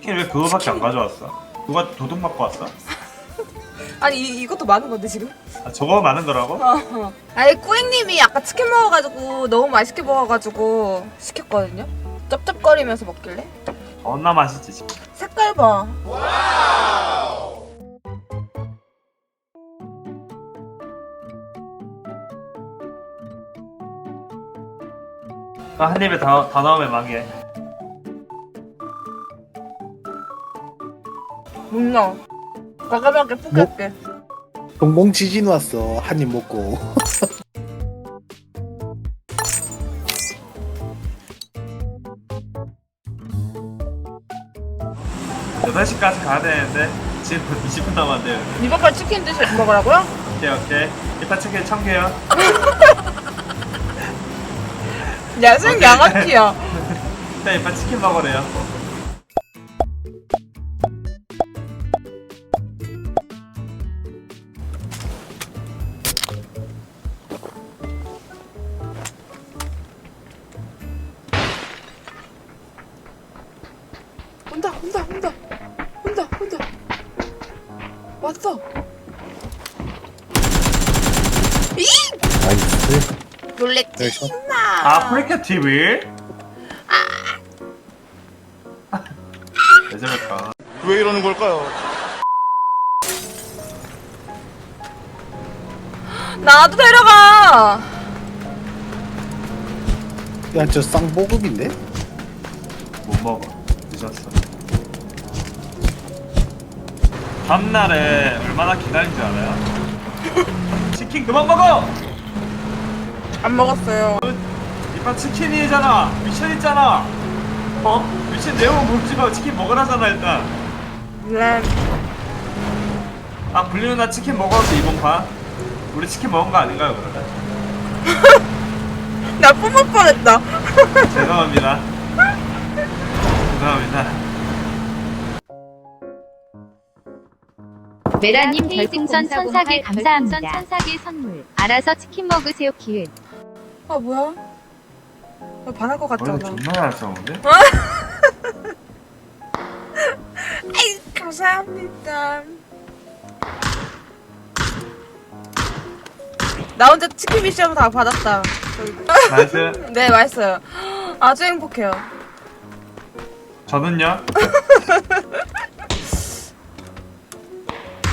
그거밖에 안 가져왔어? 누가 도둑 맞고 왔어? 아니 이, 이것도 많은 건데 지금? 아, 저거 많은 거라고? 어. 아니 꾸잉님이 아까 치킨 먹어가지고 너무 맛있게 먹어가지고 시켰거든요. 쩝쩝거리면서 먹길래 겁나 맛있지 지금. 색깔 봐. 아, 한 입에 다, 다 넣으면 망해. 몰라. 과감하게 포기할게. 동봉 지진 왔어 한 입 먹고 8시까지 가야 되는데 지금 20분 남았는데 이번까지 치킨 드시 먹으라고요? 오케이 오케이 일단 치킨 청개요 야생. 양아치야. 일단 일단 치킨 먹으래요 온다 온다 온다 온다. 왔어. 이 나이스 놀랬지 여기서? 임마. 아 프리켓 TV? 왜 저럴까 왜 이러는 걸까요? 나도 데려가. 야저 쌍보급인데? 못 먹어 늦었어 다음날에 얼마나 기다린 줄 알아요? 치킨 그만 먹어! 안 먹었어요. 이판 치킨이잖아 미션 있잖아 어? 미션 내용은 묻지 마 치킨 먹으라잖아 일단 램. 아 불리 누나 치킨 먹어서 이번 판 우리 치킨 먹은 거 아닌가요 그러면? 나 뿜을 뻔했다. 죄송합니다 죄송합니다 메라님 별풍선 천사계 감사합니다. 천사계 선물. 알아서 치킨 먹으세요 기은. 아 뭐야? 나 반할 것 원래 같잖아. 존나 잘 싸우는데? 아이 감사합니다. 나 혼자 치킨 미션 다 받았다. 나이스 네 맛있어요. 아주 행복해요. 저는요?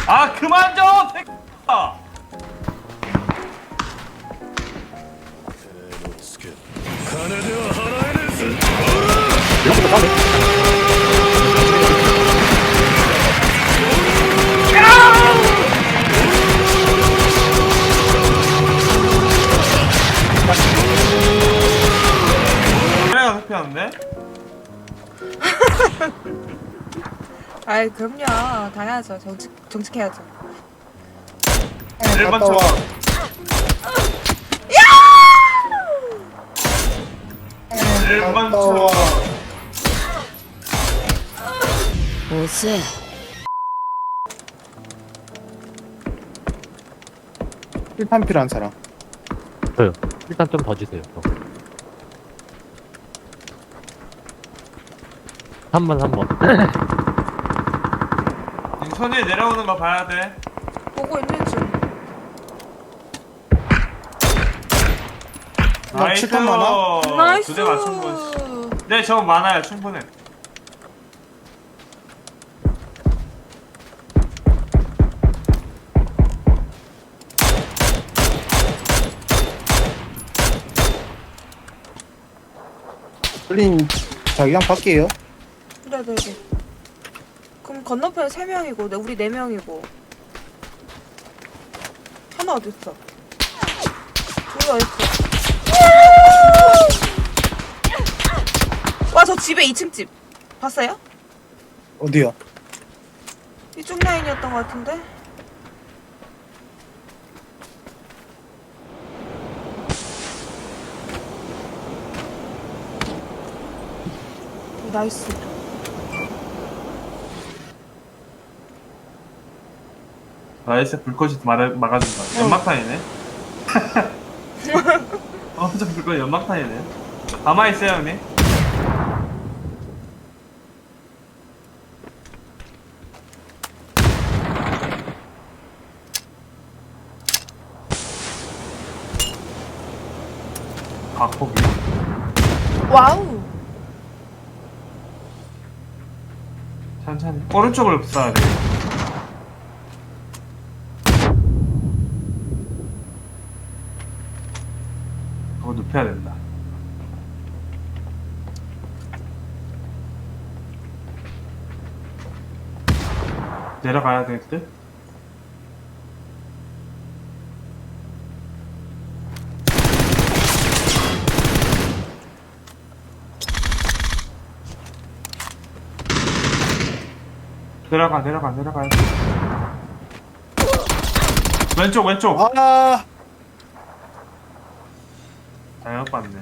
아 그만 좀! 새끼야! 그래가 흡혈하는데? 아이 그럼요. 당연하죠. 정직 정직해야죠. 1번 갔다 와. 쳐 일번 갔다 와. 쳐 오세. 필판 필요한 사람 저요. 일단 좀 더 주세요. 저. 한 번, 한 번. 손 위에 내려오는 거 봐야 돼 보고 있는 중. 나 칠탄 많아? 나이스. 두대 맞춘 거 네, 저 많아요. 충분해. 끌린 자기랑 밖이에요 그래 그래. 그럼 건너편 세 명이고, 네, 우리 네 명이고. 하나 어디 있어? 둘 어디 있어? 와, 저 집에 2층 집. 봤어요? 어디요? 이쪽 라인이었던 것 같은데? 오, 나이스. 나이스 불꽃이 말해, 막아준다. 연막탄이네. 엄청 불꽃 연막탄이네. 가만있어요, 형님. 각폭이. 와우. 천천히. 오른쪽을 쏴야 돼. 눕혀야 된다. 내려가야 될 듯? 내려가 내려가 내려가야 돼. 왼쪽 왼쪽. 아 还要办呢。